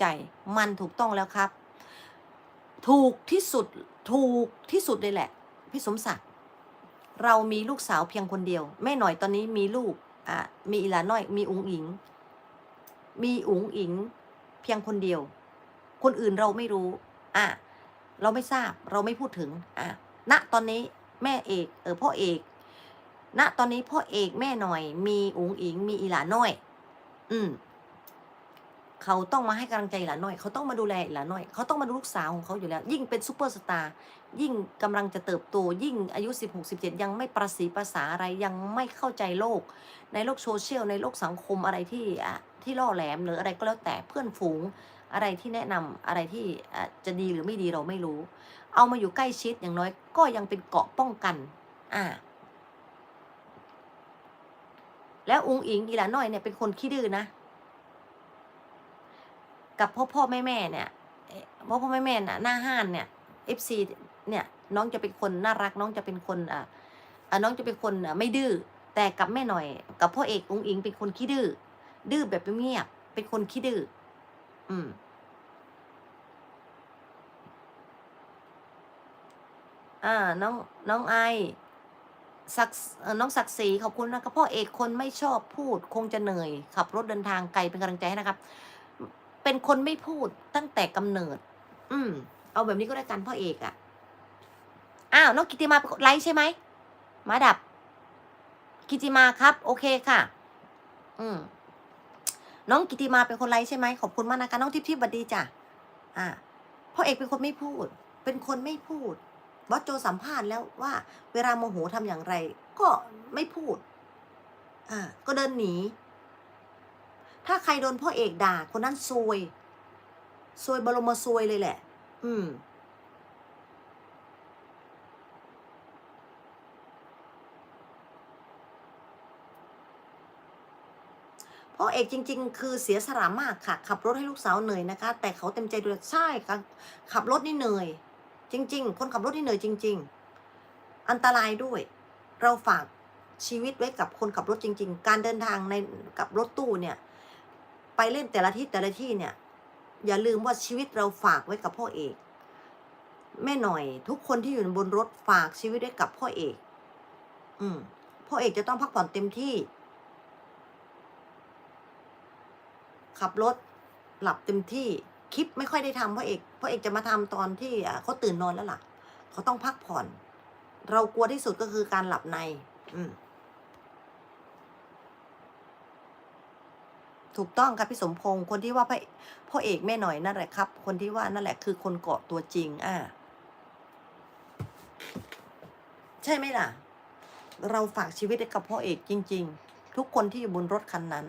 ใจมันถูกต้องแล้วครับ ถูกที่สุดถูกที่สุดเลยแหละ พี่สมศักดิ์เรามีลูกสาวเพียงคนเดียว แม่หน่อยตอนนี้มีลูกอะมีอีหลาน้อย มีอุ๋งอิง มีอุ๋งอิง เพียงคนเดียว คนอื่นเราไม่รู้อะเราไม่ทราบเราไม่พูดถึงอะณตอนนี้แม่เอก เออพ่อเอกณตอนนี้พ่อเอกแม่หน่อย มีอุ๋งอิง มีอีหลาน้อย อืม เขาต้องมาให้กำลังใจหลานน้อย เขาต้องมาดูแลหลานน้อย เขาต้องมาดูลูกสาวของเขาอยู่แล้ว ยิ่งเป็นซูเปอร์สตาร์ยิ่งกำลังจะเติบโตยิ่งอายุ 16 17 ยังไม่ประสีภาษาอะไรยังไม่เข้าใจโลก ในโลกโซเชียลในโลกสังคมอะไรที่ที่ล่อแหลมหรืออะไรก็แล้วแต่เพื่อนฝูงอะไรที่แนะนำอะไรที่จะดีหรือไม่ดีเราไม่รู้ เอามาอยู่ใกล้ชิดอย่างน้อยก็ยังเป็นเกาะป้องกัน อ่า แล้วอุงอิงอีหลาน้อยเนี่ยเป็นคนขี้ดื้อนะ กับพ่อพ่อแม่แม่เนี่ยพ่อพ่อแม่แม่น่ะหน้าห้านเนี่ยเอฟซีเนี่ยน้องจะเป็นคนน่ารักน้องจะเป็นคนอ่าน้องจะเป็นคนอะไม่ดื้อแต่กับแม่หน่อย กับพ่อเอกองอิงเป็นคนขี้ดื้อดื้อแบบเงียบเป็นคนขี้ดื้ออืมอ่าน้องน้องไอศักน้องศักดิ์ศรีขอบคุณนะครับพ่อเอกคนไม่ชอบพูด คงจะเหนื่อยขับรถเดินทางไกลเป็นกำลังใจให้นะครับ เป็นคนไม่พูดตั้งแต่กำเนิด อืม เอาแบบนี้ก็ได้กันพ่อเอกอะ่ะ อ้าว น้องกิติมาไลฟ์ใช่ไหม มาดับ กิติมาครับ โอเคค่ะ อืม น้องกิติมาเป็นคนไลฟ์ใช่ไหม ขอบคุณมากนะคะน้องทิพย์ทิพย์สวัสดีจ้ะ อ่า พ่อเอกเป็นคนไม่พูด เป็นคนไม่พูดบอสโจสัมภาษณ์แล้วว่า เวลาโมโหทำอย่างไร ก็ไม่พูด อ่า ก็เดินหนี ถ้าใครโดนพ่อเอกด่า คนนั้นซวยซวยบรมซวยเลยแหละ อืม พ่อเอกจริง ๆ คือเสียสละมากค่ะ ขับรถให้ลูกสาวเหนื่อยนะคะ แต่เขาเต็มใจดูแลใช่ค่ะขับรถนี่เหนื่อย จริง ๆ คนขับรถนี่เหนื่อยจริง ๆ อันตรายด้วย เราฝากชีวิตไว้กับคนขับรถจริง ๆ การเดินทางในกับรถตู้เนี่ย ไปเล่นแต่ละที่แต่ละที่เนี่ย อย่าลืมว่าชีวิตเราฝากไว้กับพ่อเอก แม่หน่อยทุกคนที่อยู่บนรถฝากชีวิตไว้กับพ่อเอก อืมพ่อเอกจะต้องพักผ่อนเต็มที่ ขับรถหลับเต็มที่คลิปไม่ค่อยได้ทำพ่อเอกพ่อเอกจะมาทำตอนที่เขาตื่นนอนแล้วล่ะ เขาต้องพักผ่อน เรากลัวที่สุดก็คือการหลับใน อืม ถูกต้องครับพี่สมพงศ์คนที่ว่าพ่อพ่อเอกแม่หน่อยนั่นแหละครับ คนที่ว่านั่นแหละคือคนเกาะตัวจริง อ่า ใช่ไหมล่ะ เราฝากชีวิตไว้กับพ่อเอกจริง ๆ ทุกคนที่อยู่บนรถคันนั้น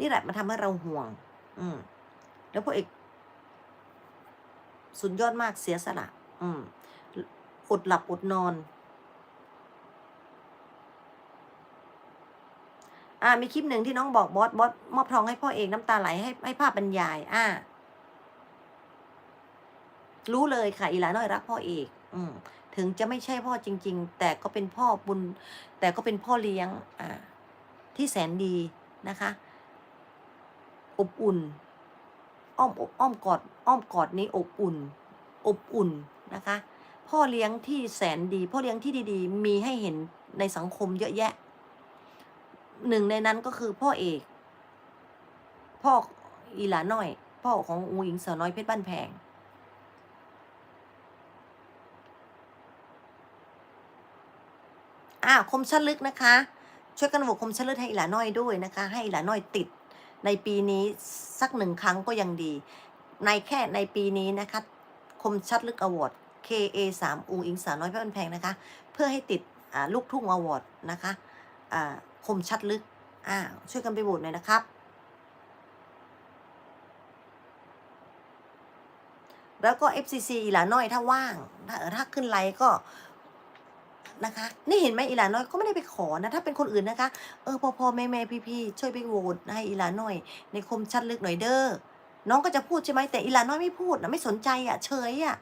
นี่แหละมันทำให้เราห่วง อืม แล้วพ่อเอก สุดยอดมากเสียสละ อืมอดหลับอดนอน อ่ามีคลิปหนึ่งที่น้องบอกบอสบอสมอบทองให้พ่อเอกน้ำตาไหลให้ให้ภาพบรรยาย อ่า รู้เลยค่ะอีหลาน้อยรักพ่อเอก อืม ถึงจะไม่ใช่พ่อจริง ๆ แต่ก็เป็นพ่อบุญ แต่ก็เป็นพ่อเลี้ยง อ่า ที่แสนดีนะคะ อบอุ่น อ้อมอกอ้อมกอด อ้อมกอดนี้อบอุ่น อบอุ่นนะคะ พ่อเลี้ยงที่แสนดี พ่อเลี้ยงที่ดี ๆ มีให้เห็นในสังคมเยอะแยะ หนึ่งในนั้นก็คือพ่อเอก พ่ออีหลาน้อย พ่อของอูหญิงสาวน้อยเพชรบ้านแพง อ่าคมชัดลึกนะคะ ช่วยกันโหวตคมชัดลึกให้อีหลาน้อยด้วยนะคะ ให้อีหลาน้อยติดในปีนี้สักหนึ่งครั้งก็ยังดี ในแค่ในปีนี้นะคะ คมชัดลึกอวอร์ด KA 3อูอิงสาวน้อยเพชรบ้านแพงนะคะ เพื่อให้ติดลูกทุ่งอวอร์ดนะคะอ่า คมชัดลึกอ่าช่วยกันไปโหวตหน่อยนะครับ แล้วก็ FCC อีหลาน้อยถ้าว่าง ถ้าถ้าขึ้นไลน์ก็นะคะ นี่เห็นไหมอีหลาน้อยก็ไม่ได้ไปขอนะ ถ้าเป็นคนอื่นนะคะ เออพอพอแม่แม่พี่พี่ช่วยไปโหวตให้อีหลาน้อย ในคมชัดลึกหน่อยเด้อน้องก็จะพูดใช่ไหมแต่อีหลาน้อยไม่พูดนะไม่สนใจอะ เฉยอะ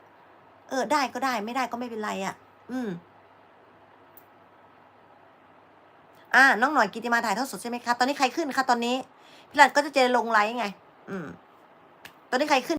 เออได้ก็ได้ไม่ได้ก็ไม่เป็นไรอะ อืม อ่าน้องหน่อยกิติมาถ่ายทอดสดใช่ไหมคะ ตอนนี้ใครขึ้นคะตอนนี้ พี่หลันก็จะเจอลงไลฟ์ไง อืม ตอนนี้ใครขึ้น